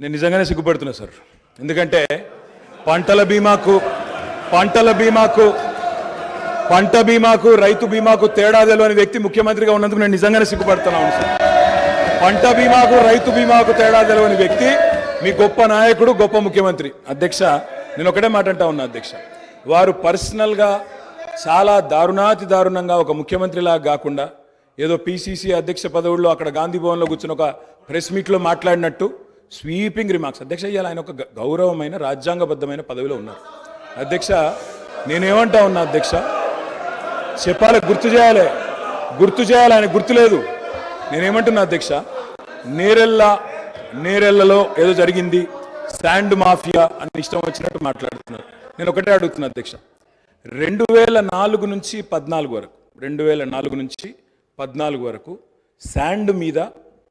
నేను నిజంగానే సిగ్గుపడుతున్నా సార్. ఎందుకంటే పంటల బీమాకు పంటల బీమాకు పంట బీమాకు రైతు బీమాకు తేడా తెలియని వ్యక్తి ముఖ్యమంత్రిగా ఉన్నందుకు నేను నిజంగానే సిగ్గుపడుతున్నాను సార్. పంట బీమాకు రైతు బీమాకు తేడా తెలియని వ్యక్తి మీ గొప్ప నాయకుడు గొప్ప ముఖ్యమంత్రి. అధ్యక్ష నేను ఒకటే మాట అంటా ఉన్నా అధ్యక్ష. వారు పర్సనల్గా చాలా దారుణాతి దారుణంగా ఒక ముఖ్యమంత్రిలాగా కాకుండా ఏదో పిసిసి అధ్యక్ష పదవుల్లో అక్కడ గాంధీ భవన్లో కూర్చుని ఒక ప్రెస్ మీట్లో మాట్లాడినట్టు స్వీపింగ్ రిమార్క్స్. అధ్యక్ష ఇవాళ ఆయన ఒక గౌరవమైన రాజ్యాంగబద్ధమైన పదవిలో ఉన్నారు. అధ్యక్ష నేనేమంటా ఉన్నా అధ్యక్ష చెప్పాలి గుర్తు చేయాలి. గుర్తు చేయాలి ఆయన గుర్తు లేదు. నేనేమంటున్నా అధ్యక్ష నేరెళ్ళ నేరెళ్ళలో ఏదో జరిగింది శాండ్ మాఫియా అని ఇష్టం వచ్చినట్టు మాట్లాడుతున్నారు. నేను ఒకటే అడుగుతున్నా అధ్యక్ష రెండు వేల నాలుగు నుంచి పద్నాలుగు వరకు రెండు వేల నాలుగు నుంచి పద్నాలుగు వరకు శాండ్ మీద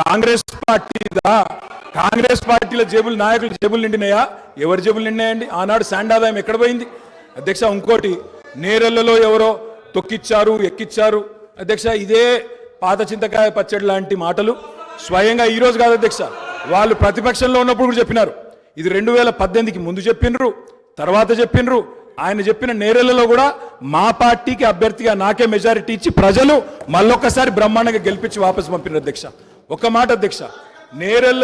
కాంగ్రెస్ పార్టీదా? కాంగ్రెస్ పార్టీల జేబులు నాయకులు జేబులు నిండినాయా? ఎవరి జేబులు నిండినాయండి? ఆనాడు శాండ్ ఆదాయం ఎక్కడ పోయింది? అధ్యక్ష ఇంకోటి నేరెళ్ళలో ఎవరో తొక్కిచ్చారు ఎక్కిచ్చారు. అధ్యక్ష ఇదే పాత చింతకాయ పచ్చడి లాంటి మాటలు. స్వయంగా ఈ రోజు కాదు అధ్యక్ష వాళ్ళు ప్రతిపక్షంలో ఉన్నప్పుడు కూడా చెప్పినారు. ఇది రెండు వేల పద్దెనిమిదికి ముందు చెప్పినరు తర్వాత చెప్పినరు. ఆయన చెప్పిన నేరెళ్ళలో కూడా మా పార్టీకి అభ్యర్థిగా నాకే మెజారిటీ ఇచ్చి ప్రజలు మళ్ళొక్కసారి బ్రహ్మాండంగా గెలిపించి వాపసు పంపినారు అధ్యక్ష. ఒక మాట అధ్యక్ష నేరెళ్ళ